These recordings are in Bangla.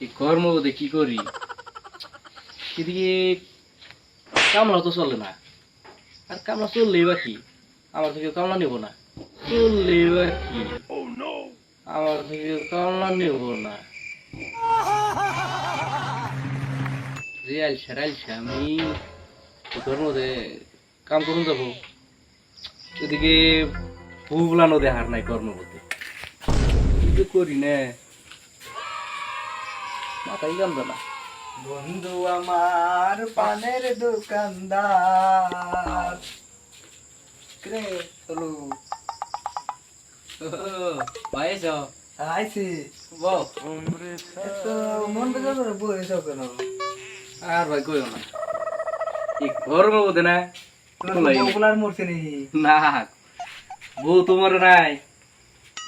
এই কর্ম বোধে কি করি। এদিকে কামলা তো চলে না। আর কামলা চললেই বা কি? আমার থেকে কামলা নেব না। চললেই বা কি? আমার থেকে কামলা নেব না। যে আলসা আলসা আমি মধ্যে কাম করুন যাব। ওদিকে ভুবলানো দেখার নাই কিন্তু করি না? মাথায় না। বন্ধু আমার পানের দোকানদার। রে চলো পাইছ আইছি। তো মন বেজার করে বইছ কেন? আর ভাই কইও না। এই না। বগুলার মরছে নি। না বউ তোমার নাই।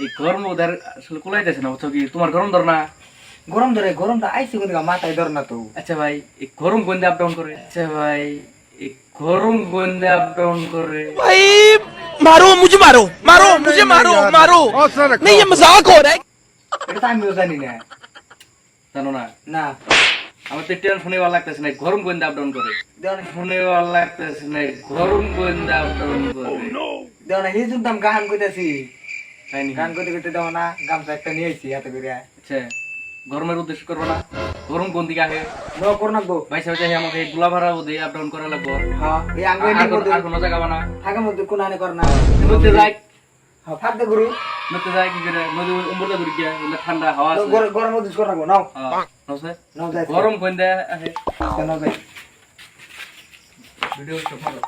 এই গরম আসলে কুলাইতেছে না বুঝছ কি? তোমার গরম ধর না? গরম ধরে গরমটা আইছি কোন মাথায় ধর না তো আচ্ছা ভাই এই গরম গন্ধে আপ ডাউন করে আচ্ছা ভাই এই গরম গন্ধে আপ ডাউন করে भाई मारो मुझे मारो मारो मुझे मारो मारो नहीं ये मजाक हो रहा है এটা তো আমিও জানি না জানো না না আমার তো ট্রেন শুনে ভালো লাগতেছে না গরম গন্ধে আপ ডাউন করে দেওয়া না শুনে ভালো লাগতেছে না গরম গন্ধে আপ ডাউন করে দেওয়া না হিজুন দাম গান কইতাছি তাই নি গান করতে করতে দেওয়া না গামছা একটা নিয়ে আইছি হাতে করে আচ্ছা গরমের উদ্দেশ্য করব না। গরম কোন দিকে আহে? বাইসা বাইসা আমাকে গোলা ভাড়া আপ ডাউন করা লাগবো। হ্যাঁ এই আঙ্গুল আর কোনো- আর কোনো জায়গা বানা। আগের মধ্যে কোন আনে কর না। নদীতে যাই। হ্যাঁ ফাঁকতে গুরু। নদীতে যাই কি করে? নদী উম্বরটা দূর গিয়া ওগুলা ঠান্ডা হাওয়া আছে। গরম মধ্যে কর নাকবো নাও। হ্যাঁ, নছে? নাও যাই। গরম কোন দেয় আহে? নাও যাই। ভিডিও তো ভালো।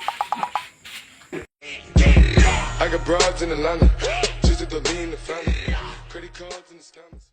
I got broads in Atlanta, just to the lean the family. Credit cards in the scammers.